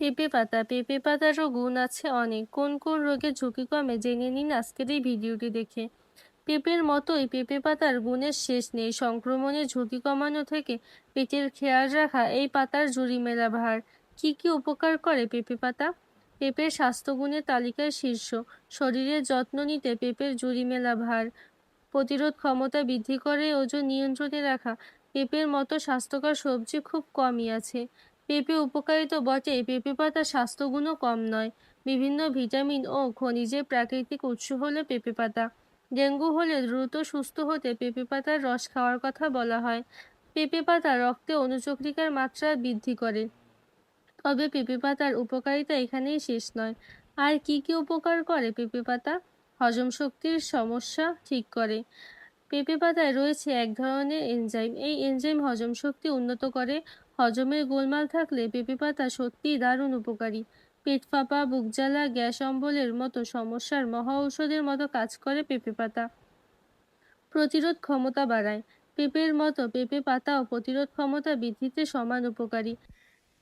পেঁপে পাতা, পেঁপে পাতারও গুণ আছে অনেক। কোন কোন রোগের ঝুঁকি কমে জেনে নিন আজকের এই ভিডিওটি দেখে। পেঁপের মতোই পেঁপে পাতার গুণের শেষ নেই। সংক্রমণের ঝুঁকি কমানো থেকে পেটের খেয়াল রাখা, এই পাতার জুড়ি মেলা ভার। কি কি উপকার করে পেঁপে পাতা? পেঁপের স্বাস্থ্যগুণের তালিকায় শীর্ষ। শরীরের যত্ন নিতে পেঁপের জুড়ি মেলা ভার। প্রতিরোধ ক্ষমতা বৃদ্ধি করে ওজন নিয়ন্ত্রণে রাখা। পেঁপের মতো স্বাস্থ্যকর সবজি খুব কমই আছে। পেঁপে উপকারিত বটে। পেঁপে পাতার স্বাস্থ্যগুণও কম নয়। বিভিন্ন ভিটামিন ও খনিজের প্রাকৃতিক উৎস হলো পেঁপে পাতা। ডেঙ্গু হলে দ্রুত সুস্থ হতে পেঁপে পাতার রস খাওয়ার কথা বলা হয়। পেঁপে পাতা রক্তে অনুচক্রিকার মাত্রা বৃদ্ধি করে। তবে পেঁপে পাতার উপকারিতা এখানেই শেষ নয়। আর কি কি উপকার করে পেঁপে পাতা? হজম শক্তির সমস্যা ঠিক করে। পেঁপে পাতায় রয়েছে এক ধরনের এনজাইম এই এনজাইম হজম শক্তি উন্নত করে হজমের গোলমাল থাকলে পেঁপে পাতা সত্যিই দারুণ উপকারী। পেট ফাঁপা, বুক জ্বালা, গ্যাস অম্বলের মতো সমস্যার মহা ঔষধের মতো কাজ করে পেঁপে পাতা। প্রতিরোধ ক্ষমতা বাড়ায়। পেঁপের মতো পেঁপে পাতাও প্রতিরোধ ক্ষমতা বৃদ্ধিতে সমান উপকারী।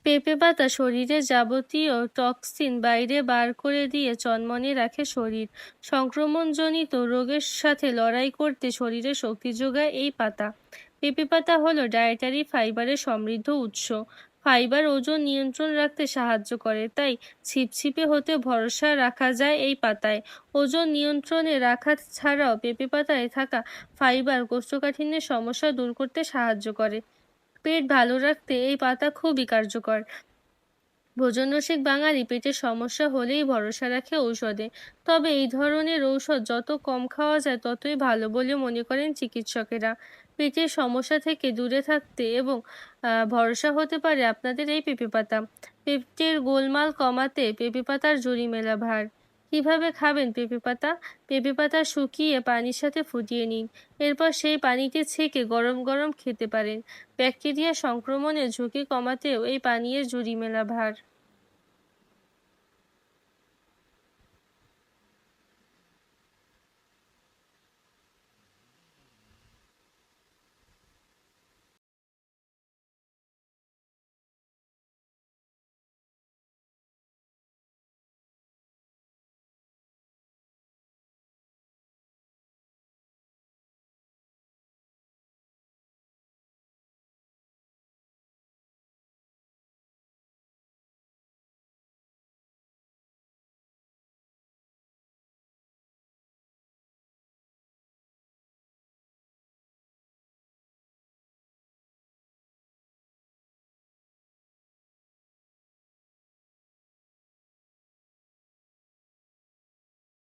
পেঁপে পাতা শরীরে যাবতীয় টক্সিন বাইরে বার করে দিয়ে চনমনে রাখে শরীর। সংক্রমণজনিত রোগের সাথে লড়াই করতে শরীরে শক্তি যোগায় এই পাতা। পেঁপে পাতা হলো ডায়েটারি ফাইবারের সমৃদ্ধ উৎস। ফাইবার ওজন নিয়ন্ত্রণ রাখতে সাহায্য করে, তাই ছিপছিপে হতে ভরসা রাখা যায় এই পাতায়। ওজন নিয়ন্ত্রণে রাখা ছাড়াও পেঁপে পাতায় থাকা ফাইবার কোষ্ঠকাঠিন্যের সমস্যা দূর করতে সাহায্য করে। পেট ভালো রাখতে এই পাতা খুবই কার্যকর। ভোজনরসিক বাঙালি পেটের সমস্যা হলেই ভরসা রাখে ঔষধে। তবে এই ধরনের ঔষধ যত কম খাওয়া যায় ততই ভালো বলে মনে করেন চিকিৎসকেরা। পেটের সমস্যা থেকে দূরে থাকতে এবং ভরসা হতে পারে আপনাদের এই পেঁপে পাতা। পেটের গোলমাল কমাতে পেঁপে পাতার জুড়ি মেলা ভার। কীভাবে খাবেন পেঁপে পাতা? পেঁপে পাতা শুকিয়ে পানির সাথে ফুটিয়ে নিন। এরপর সেই পানিতে ছেঁকে গরম গরম খেতে পারেন। ব্যাকটেরিয়া সংক্রমণের ঝুঁকি কমাতেও এই পানীয়ের জুড়ি মেলা ভার।